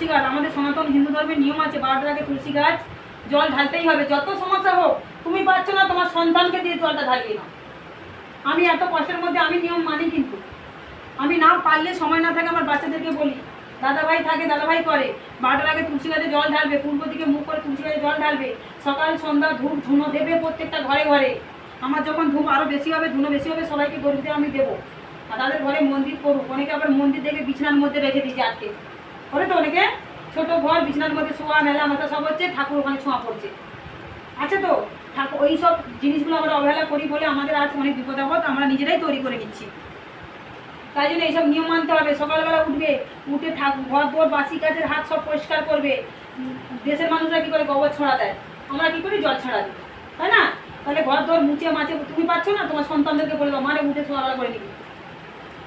তুলসী গাছ, আমাদের সনাতন হিন্দু ধর্মের নিয়ম আছে বারোটার আগে তুলসী গাছ জল ঢালতেই হবে। যত সমস্যা হোক, তুমি পারছ না তোমার সন্তানকে দিয়ে জলটা ঢালিয়ে নাও আমি এত কষ্টের মধ্যে আমি নিয়ম মানি কিন্তু। আমি না পারলে সময় না থাকে আমার বাচ্চাদেরকে বলি, দাদাভাই থাকে, দাদাভাই করে। বারোটার আগে তুলসী গাছে জল ঢালবে, পূর্ব দিকে মুখ করে তুলসী গাছে জল ঢালবে। সকাল, সন্ধ্যা ধূপ ধুনো দেবে প্রত্যেকটা ঘরে ঘরে। আমার যখন ধূপ আরও বেশি হবে, ধুনো বেশি হবে, সবাইকে গরিবতে আমি দেবো। আর তাদের ঘরে মন্দির করুক। অনেকে আবার মন্দির দেখে বিছানার মধ্যে রেখে দিয়েছে আজকে। করে তো অনেকে? ছোট ঘর, বিছানার মধ্যে শোয়া, মেলা মাথা সব হচ্ছে, ঠাকুর ওখানে ছোঁয়া পড়ছে। আছে তো, ঠাকুর, ওই সব জিনিসগুলো আমরা অবহেলা করি বলে আমাদের আজ অনেক বিপদ আপদ, আমরা নিজেরাই তৈরি করে নিচ্ছি। তাই জন্য এইসব নিয়ম মানতে হবে। সকালবেলা উঠবে, উঠে ঠাকুর ঘর দোর, বাসি কাজের হাত সব পরিষ্কার করবে। দেশের মানুষরা কি করে গোবর ছড়া দেয়? আমরা কি করি? জল ছড়া দিই। তাই না? তাহলে ঘর দোর মুছে মাছে তুমি পাচ্ছ না? তোমার সন্তানদেরকে বলে দাও মানে উঠে সকালবেলা করে নিবি।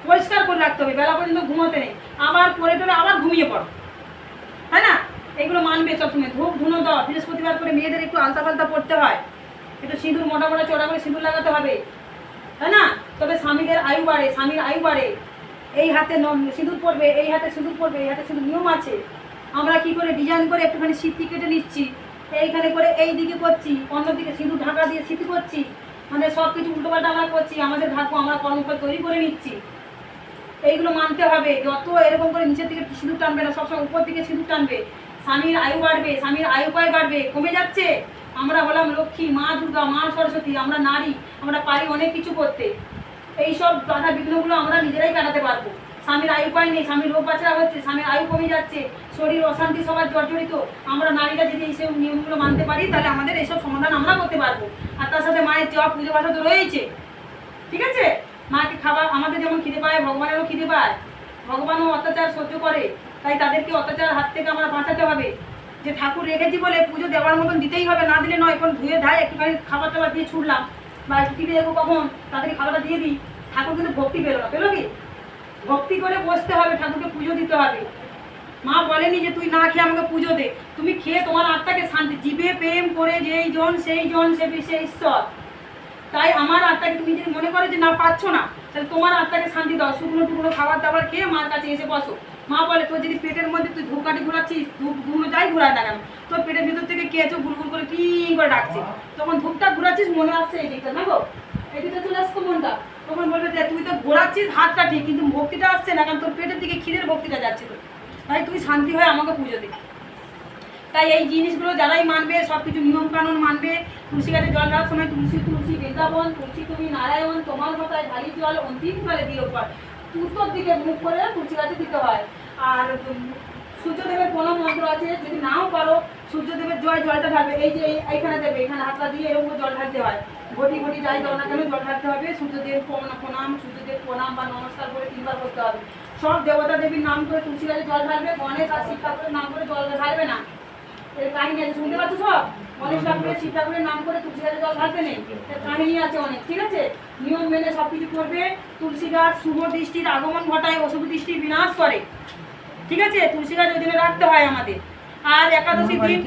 পরিষ্কার করে রাখতে হবে, বেলা পর্যন্ত ঘুমোতে নেই। আবার পরে টরে আবার ঘুমিয়ে পড়ো। তাই না? এগুলো মানবে সবসময়। ধূপ, ধুনো দাও। বৃহস্পতিবার করে মেয়েদের একটু আলতা ফালতা পড়তে হয়। একটু সিঁদুর, মোটা মোটা চড়া করে সিঁদুর লাগাতে হবে। তাই না? তবে স্বামীদের আয়ু বাড়ে, স্বামীর আয়ু বাড়ে। এই হাতে সিঁদুর পড়বে এই হাতে সিঁদুর পড়বে এই হাতে সিঁদুর নিয়ম আছে। আমরা কি করে ডিজাইন করে একটুখানি সিদ্ধি কেটে নিচ্ছি, এইখানে করে এই দিকে করছি অন্যদিকে সিঁদুর ঢাকা দিয়ে সিদ্ধি করছি। মানে সব কিছু উল্টোপাল্টা আমরা করছি। আমাদের ভাগ্য আমরা কর্মফল তৈরি করে নিচ্ছি। এইগুলো মানতে হবে। যত এরকম করে নিচের দিকে সিঁদুর টানবে না সবসময় উপর দিকে সিঁদুর টানবে। স্বামীর আয়ু বাড়বে, স্বামীর আয়ু পায় বাড়বে? কমে যাচ্ছে? আমরা হলাম লক্ষ্মী, মা দুর্গা, মা সরস্বতী, আমরা নারী, আমরা পারি অনেক কিছু করতে। এই সব বাধা বিঘ্নগুলো আমরা নিজেরাই কাটাতে পারব। স্বামীর আয়ু পায় নেই? স্বামীর রোগ বাচ্চা হচ্ছে, স্বামীর আয়ু কমে যাচ্ছে। শরীর অশান্তি সবার জর্জরিত। আমরা নারীরা যদি এইসব নিয়মগুলো মানতে পারি, তাহলে আমাদের এইসব সমাধান আমরা করতে পারব। আর তার সাথে মায়ের জব পুজো পাঠা তো রয়েছে ঠিক আছে? মাকে খাবার আমাদের যেমন খিদে পায়, ভগবানেরও খিদে পায়। ভগবানও অত্যাচার সহ্য করে, তাই তাদেরকে অত্যাচার হাত থেকে আমরা বাঁচাতে হবে। যে ঠাকুর রেখেছি বলে পুজো দেওয়ার মতন দিতেই হবে, না দিলে নয়, এখন ধুয়ে ধায় একটুখানি খাবার টাবার দিয়ে ছুটলাম বা একটু টিভি দেখব কখন, তাদেরকে খাবারটা দিয়ে দিই। ঠাকুর কিন্তু ভক্তি পেল না, পেল কি? ভক্তি করে বসতে হবে, ঠাকুরকে পুজো দিতে হবে। মা বলেনি যে তুই না খেয়ে আমাকে পুজো দে। তুমি খেয়ে তোমার আত্মাকে শান্তি, জীবে প্রেম করে যেই জন, সেই জন সে সে ঈশ্বর। তাই আমার আত্মাকে তুমি যদি মনে করো যে না, পাচ্ছ না, তাহলে তোমার আত্মাকে শান্তি দাও, শুকনো টুকরো খাবার দাবার খেয়ে মার কাছে এসে বসো। মা বলে, তোর যদি পেটের মধ্যে তুই ধূপকাঠি ঘুরাচ্ছিস, ধূপ ধুনো যাই ঘুরায় না কেন? তোর পেটের ভিতর থেকে কেঁচো গুড়গুড় করে কি করে ডাকছে? তখন ধূপটা ঘুরাচ্ছিস, মনে আসছে এই দিকটা, না গো? এই দিকটা চলে আসতো মনটা তখন বলবে যে, তুই তো ঘোরাচ্ছিস, হাতটা ঠিক, কিন্তু ভক্তিটা আসছে না, কারণ তোর পেটের দিকে ক্ষীরের ভক্তিটা যাচ্ছে তো। তাই তুই শান্তি হয়ে আমাকে পুজো দে। তাই এই জিনিসগুলো যারাই মানবে সব কিছু নিয়ম কানুন মানবে, তুলসী গাছে জল ঢালার সময় তুলসী তুলসী বৃন্দাবন, তুলসী তুমি নারায়ণ, তোমার কথায় ঢালি জল অন্তিম ফলে দিও পর উত্তর দিকে মুখ করে তুলসী গাছে দিতে হয়। আর সূর্যদেবের কোনো মন্ত্র আছে, যদি নাও পারো, সূর্যদেবের জয়, জলটা ঢালবে। এই যে এইখানে দেবে, এখানে হাতটা দিয়ে এরকম জল ঢালতে হয়। ঘটি ঘটি যাই দাও না কেন, জল ঢালতে হবে। সূর্যদেব প্রণাম সূর্যদেব প্রণাম বা নমস্কার করে তিনবার করতে হবে। সব দেবতা দেবীর নাম করে তুলসী গাছে জল ঢালবে, গণেশ আর শিব নাম করে জল ঢালবে না। এর কাহিনী আছে, শুনতে পাচ্ছ সব? গণেশ ঠাকুরের শিব ঠাকুরের নাম করে তুলসী গাছে জল ঢালতে নেই কাহিনী আছে অনেক, ঠিক আছে? নিয়ম মেনে সব কিছু করবে, তুলসী গাছ শুভ দৃষ্টির আগমন ঘটায়, অশুভ দৃষ্টির বিনাশ করে। ঠিক আছে? তুলসী গাছ ওই রাখতে হয় আমাদের। আর একাদশী দিন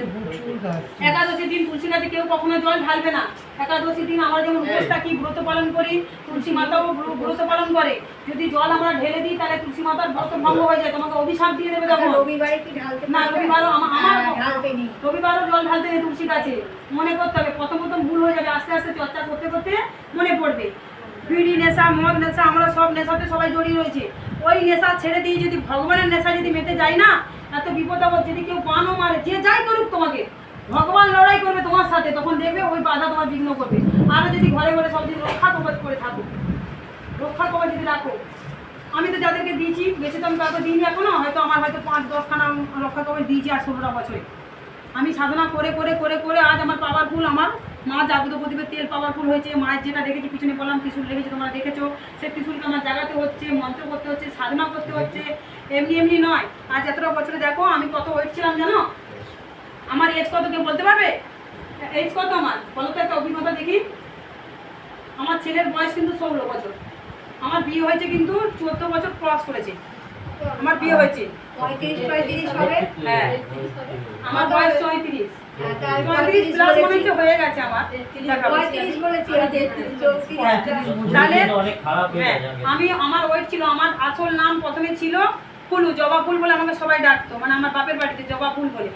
একাদশী দিন তুলসী গাছে কেউ কখনো জল ঢালবে না। একাদশী দিন আমরা যেমন উপোস থাকি ব্রত পালন করি তুলসী মাতাও ব্র- ব্রত পালন করে। যদি জল আমরা ঢেলে দিই তাহলে তুলসী মাতার ব্রত ভঙ্গ হয়ে যায়। তোমাকে অভিশাপ দিয়ে দেবে তখন। রবিবারে কি ঢালতে না রবিবারও হ্যাঁ, আমার রবিবারও জল ঢালতে নেই তুলসী গাছে। মনে করতে হবে প্রথম প্রথম ভুল হয়ে যাবে আস্তে আস্তে চর্চা করতে করতে মনে পড়বে। বিড়ি নেশা মদ নেশা আমরা সব নেশাতে সবাই জড়িয়ে রয়েছে। ওই নেশা ছেড়ে দিয়ে যদি ভগবানের নেশা যদি মেতে যায় না এত বিপদ আপদ যদি কেউ পানও মারে, যে যাই করুক তোমাকে, ভগবান লড়াই করবে তোমার সাথে, তখন দেখবে ওই বাধা তোমার বিঘ্ন করবে। আরও যদি ঘরে ঘরে সব দিন রক্ষা কবচ করে থাকো, রক্ষা কবচ যদি রাখো। আমি তো যাদেরকে দিয়েছি, বেশি তো আমি কাউকে দিইনি এখনও, হয়তো আমার হয়তো পাঁচ দশখানা রক্ষা কবচ দিয়েছি আর ষোলোটা বছরে। আমি সাধনা করে করে করে করে আজ আমার পাওয়ারফুল আমার মা জাগত প্রদীপের তেল পাওয়ারফুল হয়েছে, মায়ের যেটা রেখেছি পিছনে বললাম, ত্রিশুল রেখেছে তোমরা দেখেছ। সেই ত্রিশুলকে আমার জাগাতে হচ্ছে, মন্ত্র করতে হচ্ছে, সাধনা করতে হচ্ছে। এমনি এমনি নয়, আজ এতটা বছরে দেখো, আমি কত ওয়েট ছিলাম জানো? আমার এজ কত, কেউ বলতে পারবে? এজ কত আমার? বলো তো একটা অভিজ্ঞতা দেখি। আমার ছেলের বয়স কিন্তু ষোলো বছর। আমার বিয়ে হয়েছে কিন্তু চোদ্দ বছর ক্রস করেছে। আমার বিয়ে হয়েছে। পঁয়ত্রিশ পঁয়ত্রিশ হবে। হ্যাঁ। আমার বয়স চৌত্রিশ। হ্যাঁ, মনে হয়ে হ্যাঁ। হয়ে। হ্যাঁ আমি আমার ওয়েট ছিল আমার আসল নাম প্রথমে ছিল ফুলু জবা ফুল বলে আমাকে সবাই ডাকতো। মানে আমার বাপের বাড়িতে জবা ফুল বলে।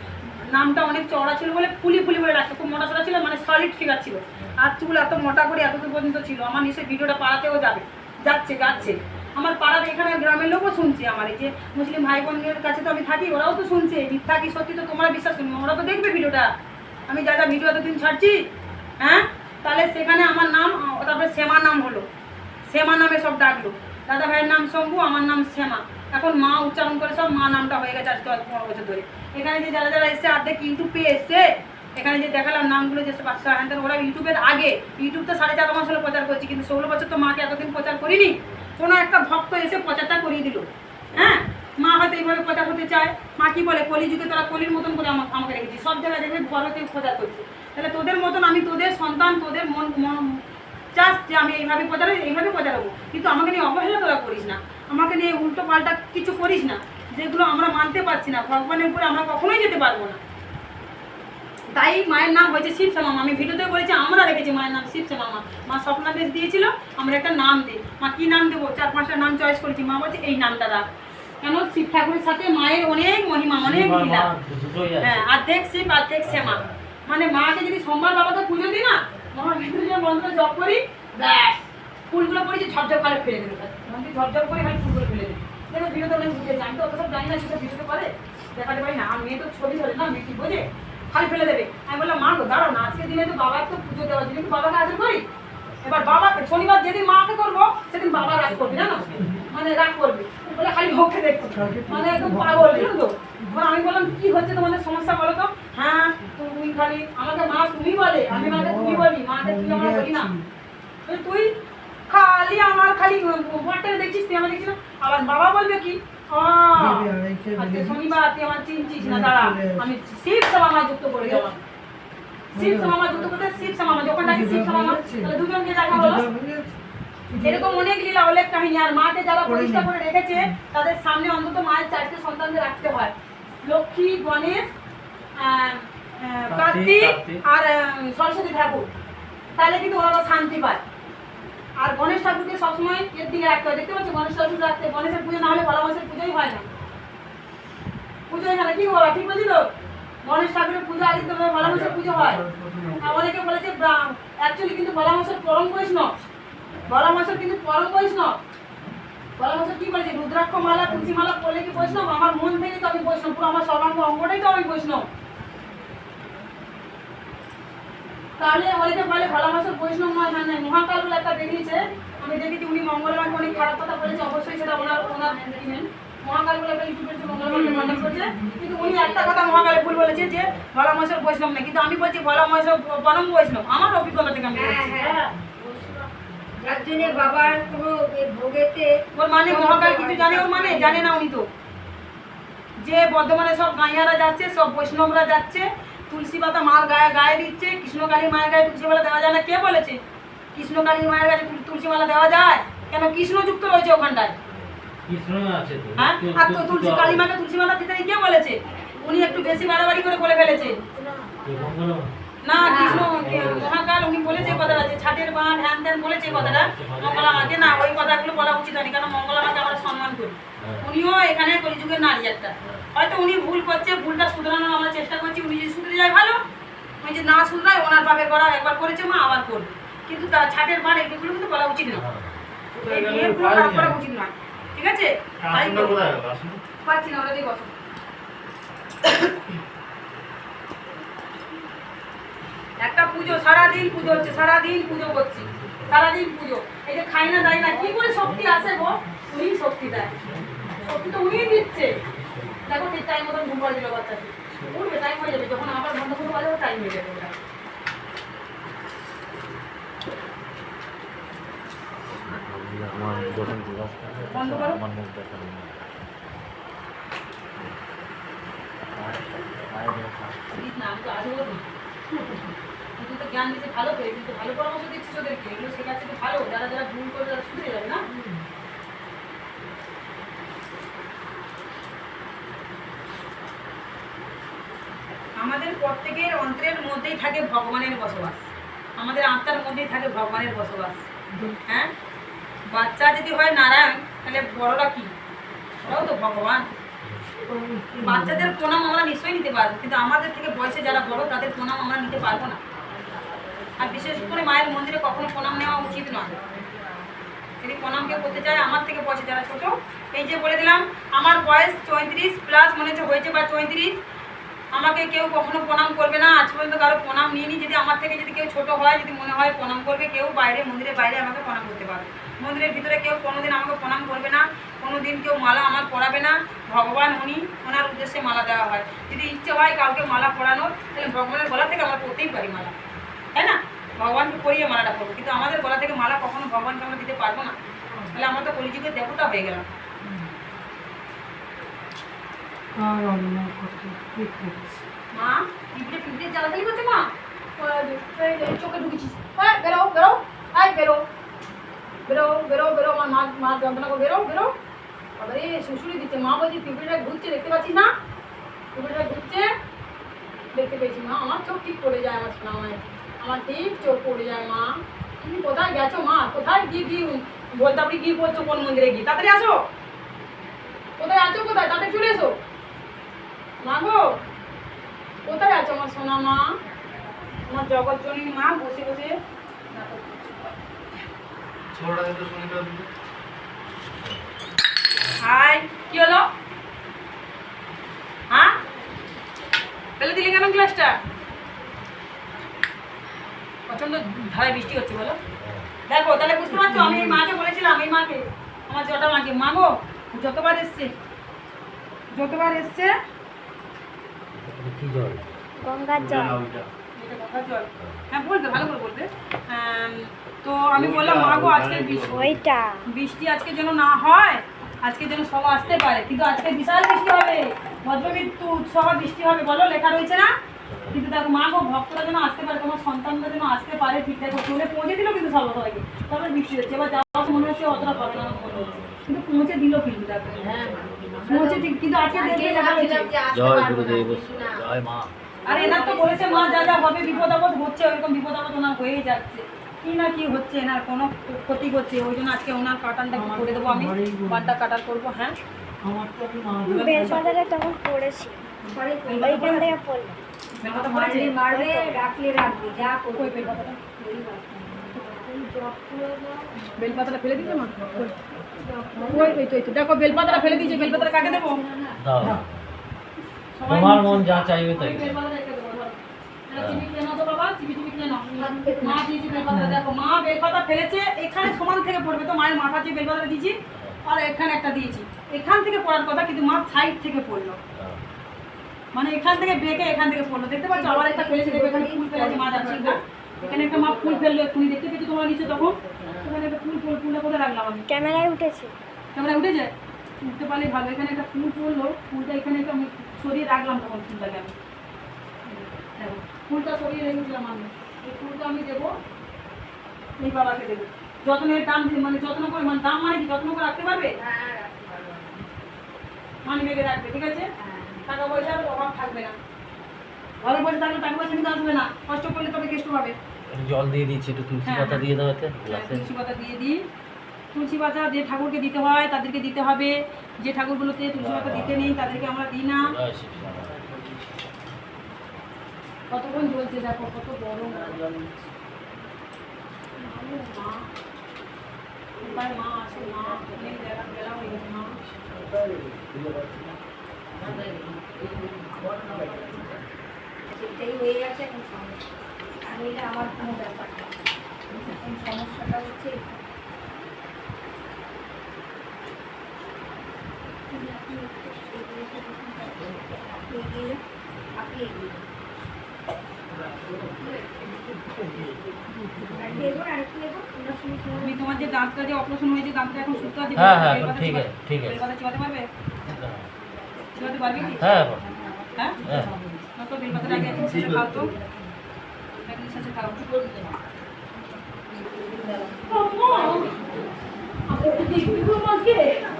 নামটা অনেক চওড়া ছিল বলে ফুলি ফুলি বলে ডাকতো। খুব মোটা সোটা ছিল মানে সলিড ফিগার ছিল। আর চুল এত মোটা করে এত দূর পর্যন্ত ছিল। আমার নিশ্চয়ই ভিডিওটা পাড়াতেও যাবে। যাচ্ছে যাচ্ছে। আমার পাড়ার এখানে গ্রামের লোকও শুনছে আমার যে মুসলিম ভাই বোনদের কাছে তো আমি থাকি, ওরাও তো শুনছে, মিথ্যা কি সত্যি তো তোমরা বিশ্বাস করবে ওরা তো দেখবে ভিডিওটা। আমি যা যা ভিডিও এতদিন ছাড়ছি হ্যাঁ? তাহলে সেখানে আমার নাম তারপরে শ্যামা নাম হলো। শ্যামা নামে সব ডাকলো। দাদা ভাইয়ের নাম শম্ভু, আমার নাম শ্যামা। এখন মা উচ্চারণ করে সব মা নামটা হয়ে গেছে আজ পনেরো বছর ধরে। এখানে যে যারা যারা এসছে, অর্ধেক ইউটিউব এসছে, এখানে যে দেখালাম নামগুলো যে বাচ্চা হ্যান ওরা ইউটিউবের আগে। ইউটিউব তো সাড়ে চার মাস হলো প্রচার করছি, কিন্তু ষোলো বছর তো মাকে এতদিন প্রচার করিনি। কোনো একটা ভক্ত এসে প্রচারটা করিয়ে দিল। হ্যাঁ? মা হয়তো এইভাবে প্রচার হতে চায়। মা কি বলে? কলিযুগে তোরা কলির মতন করে আমা- আমাকে রেখেছি। সব জায়গায় দেখবে ঘর হতে প্রচার করছে। তাহলে তোদের মতন আমি তোদের সন্তান, তোদের মন মন চাস যে আমি এইভাবে প্রচার এইভাবে প্রচার হব। কিন্তু আমাকে নিয়ে অবহেলা তোরা করিস না। আমাকে নিয়ে উল্টো পাল্টা কিছু করিস না, যেগুলো আমরা মানতে পারছি না। ভগবানের উপরে আমরা কখনোই যেতে পারব না। তাই মায়ের নাম হয়েছে শিব শ্যামা আমি ভিডিওতে বলেছি আমরা রেখেছি মায়ের নাম শিব শ্যামা মা স্বপ্নাদেশ দিয়েছিল আমরা একটা নাম দিই। মা কি নাম দেবো? চার পাঁচটা নাম চয়েস করেছি। মা বলছে এই নামটা রাখ কেন? শিব ঠাকুরের সাথে মায়ের অনেক মহিমা অনেক লীলা। হ্যাঁ অর্ধেক শিব অর্ধেক শ্যামা। মানে মাকে যদি সোমবার বাবাকে পুজো দিই না মহাবিদ্যুৎ মন্ত্র জপ করি ব্যাস। ফুলগুলো পড়েছি ঝপঝপ করে ফেলে দেবে। মন্দির ঝপঝপ করে খালি ফুলগুলো ফেলে দেবে। দেখো ভিডিওতে আমি বুঝেছি আমি তো অত সব জানি না সেটা ভিডিওতে করে? দেখাতে পারি না। আর মেয়ে তো ছবি ধরে না মেয়ে কি বোঝে? খালি ফেলে দেবে। আমি বললাম, মা গো, দাঁড়াও না, আজকের দিনে তো বাবার তো পুজো দেওয়ার কি বাবাকে আদর করি। এবার বাবাকে শনিবার যেদিন মাকে করব, সেদিন বাবা রাগ করবে, জানো? মানে রাগ করবে। বলে খালি ওকে দেখছ মানে একদম পাগল, জানো তো? এবার আমি বললাম, কি হচ্ছে তোমাদের সমস্যা বলো তো? হ্যাঁ তুমি খালি আমাকে মা তুমি বলে, আমি মাকে তুমি বলি, মাকে তুই আমরা বলি না। তুই খালি আমার খালি দেখছিস তুই আমার দেখছিস? আবার বাবা বলবে কি? দাঁড়া। আমি শিব সামামা যুক্ত করে শিব সামামা যুক্ত করতে শিব সামামা যখন ডাকি শিব সামামা তাহলে দুজনকে দেখা হলো। এরকম অনেক লীলা অনেক কাহিনী আর মাকে যারা পরিষ্কার করে রেখেছে তাদের সামনে অন্তত মায়ের চারটে সন্তানদের রাখতে হয়। লক্ষ্মী গণেশ আহ, আহ, কার্তিক কার্তিক। আর সরস্বতী ঠাকুর। তাহলে কিন্তু ওনারা শান্তি পায়। আর গণেশ ঠাকুরকে সবসময় এর দিকে রাখতে হয়। দেখতে পাচ্ছ গণেশ ঠাকুর রাখতে, গণেশের পুজো না হলে বলা মাসের পুজোই হয় না। পুজো না কি বাবা, ঠিক বলছি তো? গণেশ ঠাকুরের পুজো আগে তো বলা মাসের পুজো হয়। অনেকে বলেছে অ্যাকচুয়ালি কিন্তু বলা মাসের পরম বৈষ্ণব। বলা মাসের কিন্তু পরম বৈষ্ণব। বলা মাসের কি বলেছে? রুদ্রাক্ষ মালা, তুলসী মালা পড়লে কি বৈষ্ণব? আমার মন থেকে তো আমি বৈষ্ণব, পুরো আমার সর্বাঙ্গ অঙ্গটাই তো আমি বৈষ্ণব। তাহলে অনেকে বলে ভোলা মাসের বৈষ্ণব নয় মানে মহাকাল বলে একটা বেরিয়েছে আমি দেখেছি উনি মঙ্গলবারকে অনেক খারাপ কথা বলেছে অবশ্যই সেটা ওনার ওনার দিবেন মহাকাল বলে একটা ইউটিউবের যে মঙ্গলবারকে করছে। কিন্তু উনি একটা কথা মহাকালে ভুল বলেছে যে ভোলা বৈষ্ণব না কিন্তু আমি বলছি ভোলা বৈষ্ণব আমার অভিজ্ঞতা থেকে আমি হ্যাঁ হ্যাঁ। যার জন্য বাবার কোনো ভোগেতে ওর মানে মহাকাল কিছু জানে ওর মানে? জানে না উনি তো। যে বর্ধমানে সব গাঁয়ারা যাচ্ছে সব বৈষ্ণবরা যাচ্ছে তুলসী পাতা মার গায়ে গায়ে দিচ্ছে কৃষ্ণকালী মায়ের গায়ে তুলসী মালা দেওয়া যায় না? কে বলেছে? কৃষ্ণকালী মায়ের গায়ে তুলসী মালা দেওয়া যায়? কেন কৃষ্ণ যুক্ত রয়েছে ওখানটায়? হ্যাঁ? আর তো- তুলসী কালী মাকে তুলসী মালা দিতে কে বলেছে? উনি একটু বেশি বাড়াবাড়ি করে বলে ফেলেছে। না কৃষ্ণ মহাকাল উনি বলেছে কথাটা যে ছাটের বান হ্যান ত্যান বলেছে কথাটা। মঙ্গলা মাকে না ওই কথাগুলো বলা উচিত হয়নি কারণ মঙ্গলা মাকে আমরা সম্মান করি। উনিও এখানে কলিযুগের নারী একটা। হয়তো উনি ভুল করছে ভুলটা শুধরানোর আমরা চেষ্টা করছি উনি যদি শুধরে যায় ভালো। উনি যে না শুধরায় ওনার বাপের করা একবার করেছে মা আবার করবে। কিন্তু তার ছাটের বান এগুলো কিন্তু বলা উচিত না এই খারাপ করা উচিত ঠিক আছে? পাচ্ছি না ওটা বসো। একটা পুজো সারাদিন পুজো হচ্ছে সারাদিন পুজো করছি। সারাদিন পুজো। এই যে খাই না দাই না কি করে শক্তি আসে গো উনি শক্তি দেয়। শক্তি তো উনিই দিচ্ছে। দেখো ঠিক টাইম মতন ঘুম পাড়ে দিল বাচ্চাকে উঠবে টাইম হয়ে যাবে, যখন আবার বন্ধ করে বাজাবো টাইম হয়ে যাবে ওটা। তো জ্ঞান দিতে ভালো করে, কিন্তু ভালো পরামর্শ দিচ্ছিস ওদেরকে। এগুলো শেখাচ্ছে ভালো, যারা যারা ভুল করে তারা শুধরে যাবে না আমাদের প্রত্যেকের অন্তরের মধ্যেই থাকে ভগবানের বসবাস। আমাদের আত্মার মধ্যেই থাকে ভগবানের বসবাস। হ্যাঁ? বাচ্চা যদি হয় নারায়ণ, তাহলে বড়রা কি? ওরাও তো ভগবান। বাচ্চাদের প্রণাম আমরা নিশ্চয়ই নিতে পারব, কিন্তু আমাদের থেকে বয়সে যারা বড়, তাদের প্রণাম আমরা নিতে পারব না। আর বিশেষ করে মায়ের মন্দিরে কখনো প্রণাম নেওয়া উচিত নয়। যদি প্রণাম কেউ করতে চায়, আমার থেকে বয়সে যারা ছোট, এই যে বলে দিলাম, আমার বয়স চৌত্রিশ প্লাস মনে হচ্ছে হয়েছে বা চৌত্রিশ আমাকে কেউ কখনো প্রণাম করবে না। আজ পর্যন্ত কারও প্রণাম নিইনি। যদি আমার থেকে যদি কেউ ছোট হয়, যদি মনে হয় প্রণাম করবে, কেউ বাইরে, মন্দিরের বাইরে আমাকে প্রণাম করতে পারবে। মন্দিরের ভিতরে কেউ কোনোদিন আমাকে প্রণাম করবে না। কোনোদিন কেউ মালা আমার পরাবে না। ভগবান, উনি ওনার উদ্দেশ্যে মালা দেওয়া হয়। যদি ইচ্ছে হয় কাউকে মালা পরানোর, তাহলে ভগবানের গলা থেকে আমরা পড়তেই পারি মালা। তাই না? ভগবানকে পরিয়ে মালাটা করব কিন্তু আমাদের গলা থেকে মালা কখনো ভগবানকে আমরা দিতে পারব না। তাহলে আমরা তো কলিযুগের দেবতা হয়ে গেলাম। মা পিঁপড়ে পিঁপড়ে জ্বালাজালি করছে মা? চোখে ঢুকেছিস। হ্যাঁ বেরো বেরো। আয় বেরো। বেরো বেরো বেরো। আমার মা মা যন্ত্রণা করে বেরো বেরো। আরে শ্বশুরি দিচ্ছে। মা বলছি পিঁপড়েটা ঘুরছে, দেখতে পাচ্ছিস না? পিঁপড়েটা ঘুরছে, দেখতে পেয়েছি মা। আমার চোখ ঠিক পড়ে যায়, আমার শোনা মায়ের আমার ঠিক চোখ পড়ে যায় মা। তুমি কোথায় গেছো মা? কোথায় গিয়ে গিয়ে বলতে আপনি গিয়ে পড়ছো কোন মন্দিরে গিয়ে? তাড়াতাড়ি আসো। কোথায় আছো, কোথায়? তাড়াতাড়ি চলে এসো। মা গো কোথায় আছো আমার সোনা মা আমার জগৎ জননী মা বসে বসে হাই কি হলো? হ্যাঁ? ফেলে দিলে কেন গ্লাসটা? প্রচণ্ড ধারায় বৃষ্টি হচ্ছে বলো। দেখো তাহলে বুঝতে পারছ আমি এই মাকে বলেছিলাম এই মাকে আমার জটা মাকে। মা গো যতবার এসছে যতবার এসছে গঙ্গার জল। গঙ্গার জল। হ্যাঁ বলবে ভালো করে বলবে। তো আমি বললাম আজকে বৃষ্টি ওইটা। বৃষ্টি আজকে যেন না হয় আজকে যেন সব আসতে পারে। কিন্তু আজকে বিশাল বৃষ্টি হবে। বজ্রবিদ্যুৎ উৎসব বৃষ্টি হবে বলো লেখা রয়েছে না? কিন্তু দেখো মা গো ভক্তরা যেন আসতে পারে তোমার সন্তানরা যেন আসতে পারে ঠিক দেখো চলে পৌঁছে দিল কিন্তু সব সবাইকে। তারপরে বৃষ্টি হচ্ছে। এবার সময় মনে হচ্ছে অতটা পাবে না মনে হচ্ছে। কিন্তু পৌঁছে দিল কিন্তু দেখো। পৌঁছে ঠিক কিন্তু আজকে লেখা রয়েছে জয় গুরুদেব। জয় মা। আর এনার তো বলেছে মা যা যা হবে বিপদ আপদ হচ্ছে ওইরকম বিপদ আপদ ওনার হয়েই যাচ্ছে। কি না কি হচ্ছে এনার কোনো ক্ষতি করছে ওই জন্য আজকে ওনার কাটানটা করে দেবো আমি। বানটা কাটার করব হ্যাঁ। বেলপাতাটা তখন পড়েছি। ওইখান থেকে পড়ল। বেলপাতা মারলে রাখলে রাখবে যা করবে। বেলপাতাটা? বেলপাতাটা ফেলে মা? ওই তো, তো। দেখো বেলপাতাটা ফেলে দিয়েছে বেলপাতাটা কাকে দেবো? দাও। তোমার। মন যা চাইবে তাই। নাও। মা বেলপাতা ফেলেছে, এখানে সমান থেকে পড়বে তো মায়ের মাথা যে বেলপাতাটা দিয়েছি আর এখানে একটা দিয়েছি। এখান থেকে পড়ার কথা কিন্তু মা সাইড থেকে পড়ল। মানে এখান থেকে বেঁকে এখান থেকে পড়ল। দেখতে পাচ্ছ আবার একটা ফেলেছে এখানে ফুল ফেলেছে মা যাচ্ছে না এখানে একটা মা ফুল ফেলল এক্ষুনি দেখতে পেয়েছ তোমার নিচে তখন? এখানে একটা ফুল ফুল ফুলটা কোথায় রাখলাম আমি? ক্যামেরায় উঠেছে? উঠতে পারলে ভালো। এখানে একটা ফুল পড়ল ফুলটা এখানে একটা আমি সরিয়ে রাখলাম তখন ফুলটাকে আমি। ফুলটা সরিয়ে রেখেছিলাম আমি। এই ফুলটা আমি দেবো এই বাবাকে দেবো। যত্নের দাম মানে যত্ন করে মানে দাম মানে কি? যত্ন করে রাখতে পারবে? মানি বেগে রাখবে ঠিক আছে? টাকা পয়সার অভাব থাকবে না। ঘরে বসে থাকলে টাকা পয়সা কিন্তু আসবে না। কষ্ট করলে তবে কেষ্ট পাবে। জল দিয়ে দিচ্ছি একটু তুলসী হ্যাঁ, পাতা হ্যাঁ। দিয়ে দাও এতে হ্যাঁ, তুলসী পাতা দিয়ে দিই। তুলসী পাতা যে ঠাকুরকে দিতে হয়, তাদেরকে দিতে হবে। যে ঠাকুরগুলোতে তুলসী পাতা দিতে নেই, তাদেরকে আমরা দিই না। কতক্ষণ জ্বলছে দেখো, কত বড় মা মা হয়ে গেছে আমি এটা আমার কোনো ব্যাপার না। সমস্যাটা হচ্ছে তুমি তোমার যে দাঁতটা যে অপারেশন হয়েছে দাঁতটা এখন সুস্থ আছে হ্যাঁ, হ্যাঁ, ঠিক আছে, ঠিক আছে। বেলপাতা চিবাতে পারবে চিবাতে পারবে কি হ্যাঁ হ্যাঁ হ্যাঁ না তো আগে খাও খাও যায়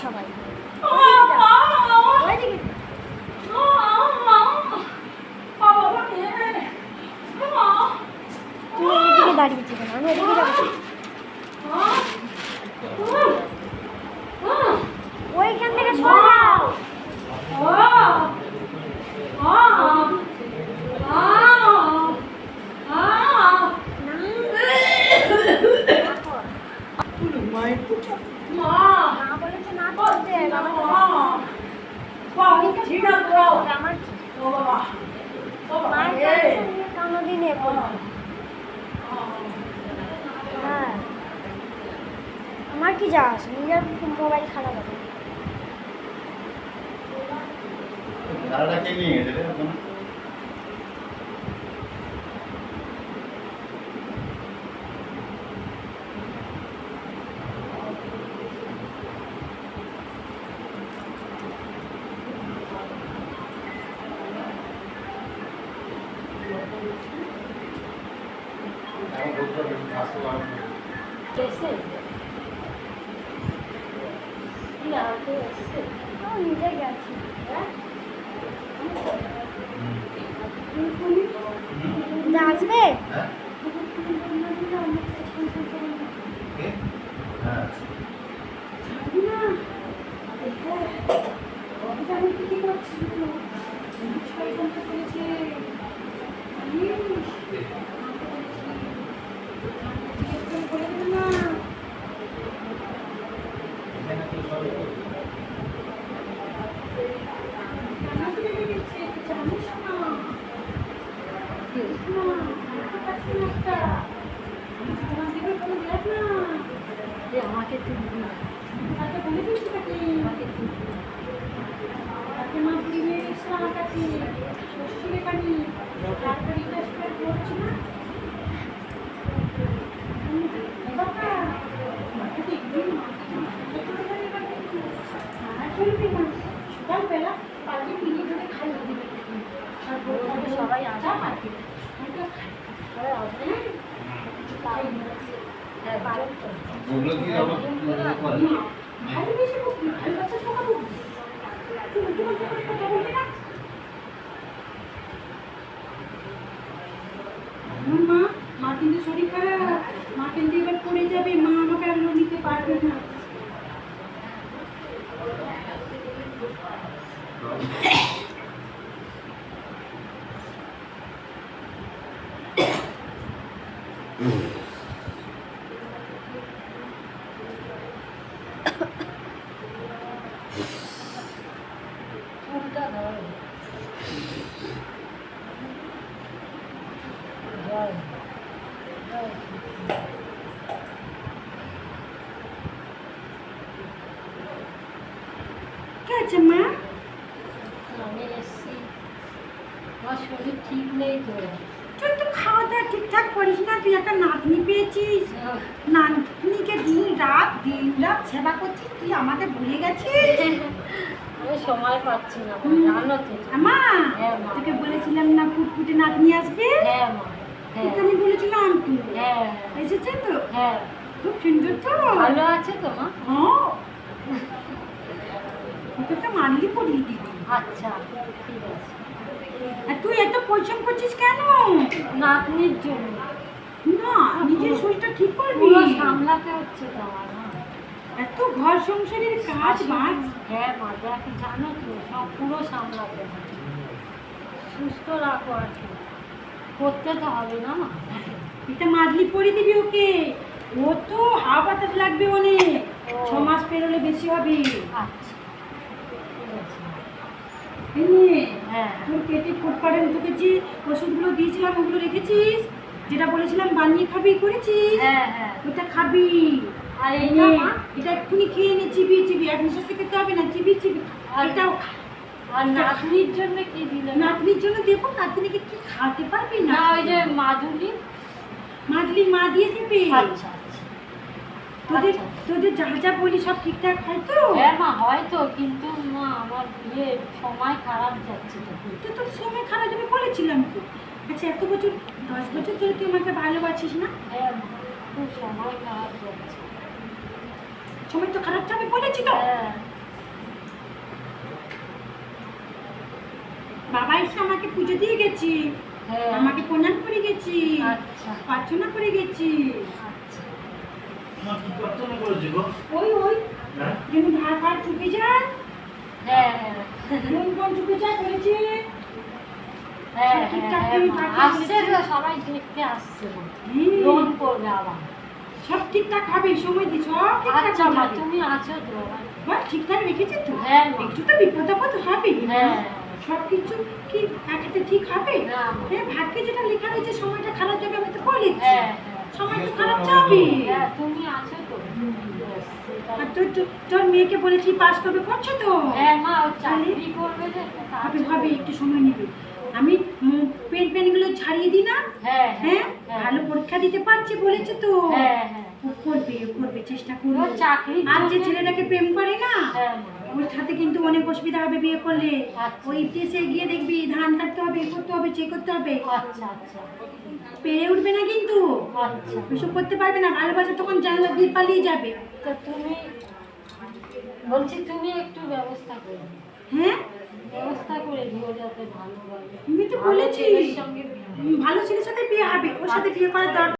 সবাই। ওইদিকে Oh, তুমি দাঁড়িয়েছি কেন আমি এদিকে যাব ওইখান থেকে সরে যাও বলেছে না মায়ের কোনোদিন না। হ্যাঁ। আমার কি যা আছে? নিজের মোবাইল খারাপ হবে। নিয়ে গেছে রে ওখানে? এখন বলতে হবে, আসতে পারবে না। ও নিজে গেছি আসবে হ্যাঁ? আমাকে তুই আমাকে তুই সবাই মা মা কিন্তু শরীর খারাপ। মা এবার পড়ে যাবে। মা আমাকে আর নিতে পারবে না। আছে মা আমি এসছি আমার শরীর ঠিক নেই তো। তুই তো খাওয়া দাওয়া ঠিকঠাক করিস না তুই একটা নাতনি পেয়েছিস। নাতনিকে দিন রাত দিন রাত সেবা করছিস তুই আমাকে ভুলে গেছিস? আমি সময় পাচ্ছি না জানো তো। মা হ্যাঁ, তোকে বলেছিলাম না ফুটফুটে নাতনি আসবে? হ্যাঁ মা। হ্যাঁ। তোকে আমি বলেছিলাম হ্যাঁ। এসেছে তো? হ্যাঁ। খুব সুন্দর তো। ভালো আছে তো মা? হ্যাঁ। তোকে মানলি পড়িয়ে দিবি। আচ্ছা ঠিক আছে। আর তুই এত পরিশ্রম করছিস কেন? নাতনির জন্য। না নিজের শরীরটা ঠিক করবি? সামলাতে হচ্ছে তো এত ঘর সংসারের কাজ বাজ? হ্যাঁ মা দেখো জানো তো সব পুরো সামলাতে সুস্থ রাখো আর কি। করতে তো হবে না এটা মাদলি দিবি ওকে। ও তো হাওয়া বাতাস লাগবে অনেক। ছ মাস পেরোলে বেশি হবে। আচ্ছা। হ্যাঁ। তোর পেটে ফুটপাড়ের তোকে যে ওষুধগুলো দিয়েছিলাম ওগুলো রেখেছিস? যেটা বলেছিলাম বানিয়ে খাবি করেছিস? হ্যাঁ হ্যাঁ। ওটা খাবি। আর এই এটা এক্ষুনি খেয়ে নে চিবি চিবি এক নিঃশ্বাসে খেতে হবে না চিবি চিবি আর- এটাও আর নাতনির জন্য কি দিলে না নাতনির জন্য দেবো নাতনিকে কি খাওয়াতে পারবি না? না ওই যে মাধুরী। মাদলি মা দিয়ে দেবে আচ্ছা। তোদের আচ্ছা। তোদের যা যা বলি সব ঠিকঠাক হয় তো? হ্যাঁ মা হয়তো কিন্তু মা আমার বিয়ে সময় খারাপ যাচ্ছে তো। তো তোর সময় খারাপ যাবে বলেছিলাম তো। আচ্ছা এত বছর দশ বছর ধরে তুই আমাকে ভালোবাসিস না? হ্যাঁ সময় খারাপ যাচ্ছে। সময় তো খারাপ যাবে বলেছি তো। হ্যাঁ। বাবা এসে আমাকে পুজো দিয়ে গেছি। হ্যাঁ। আমাকে প্রণাম করে গেছি। আচ্ছা। প্রার্থনা করে গেছি আচ্ছা মা কি প্রার্থনা করেছে গো ওই ওই। হ্যাঁ? ধার ফার চুপে যায়? হ্যাঁ হ্যাঁ। কোন কোন চুপে যায় করেছি হ্যাঁ ঠিকঠাক হ্যাঁ, তুমি হ্যাঁ, পাঠিয়ে আসছে সবাই দেখতে আসছে লোন করবে আবার। সব ঠিকঠাক হবে সময় দি আচ্ছা মা তুমি আছো তো? বাহ, ঠিকঠাক রেখেছি তো? হ্যাঁ, একটু তো বিপদ আপদ হবে হ্যাঁ। সব কিছু কি একাতে ঠিক হবে? হ্যাঁ ভাগ্যে যেটা লেখা রয়েছে সময়টা খারাপ যাবে আমি তো বলেছি। হ্যাঁ। তো খারাপ হ্যাঁ তুমি আছো তো। আর তোর তোর- তোর মেয়েকে বলেছি পাস করবে করছে তো? হ্যাঁ মা চাকরি করবে যে একটু হবে হবে একটু সময় নেবে। আমি পেন পেনগুলো ছাড়িয়ে দিই না? হ্যাঁ হ্যাঁ ভালো পরীক্ষা দিতে পারছে বলেছে তো? হ্যাঁ হ্যাঁ। করবে করবে চেষ্টা করবে। আর যে ছেলেটাকে প্রেম করে না? হ্যাঁ। ওর সাথে কিন্তু অনেক অসুবিধা হবে বিয়ে করলে। আচ্ছা। ওই দেশে গিয়ে দেখবি ধান কাটতে হবে এ করতে হবে চেক করতে হবে। আচ্ছা আচ্ছা। পেরে উঠবে না কিন্তু। আচ্ছা। ওইসব করতে পারবে না। ভালোবাসা তখন জানলা দিয়ে পালিয়ে যাবে। তো তুমি বলছি তুমি একটু ব্যবস্থা করে। হ্যাঁ? ব্যবস্থা করে দিও যাতে ভালো হয়। আমি তো বলেছি। ভালো ছেলের সাথে বিয়ে হবে। ওর সাথে বিয়ে করার দরকার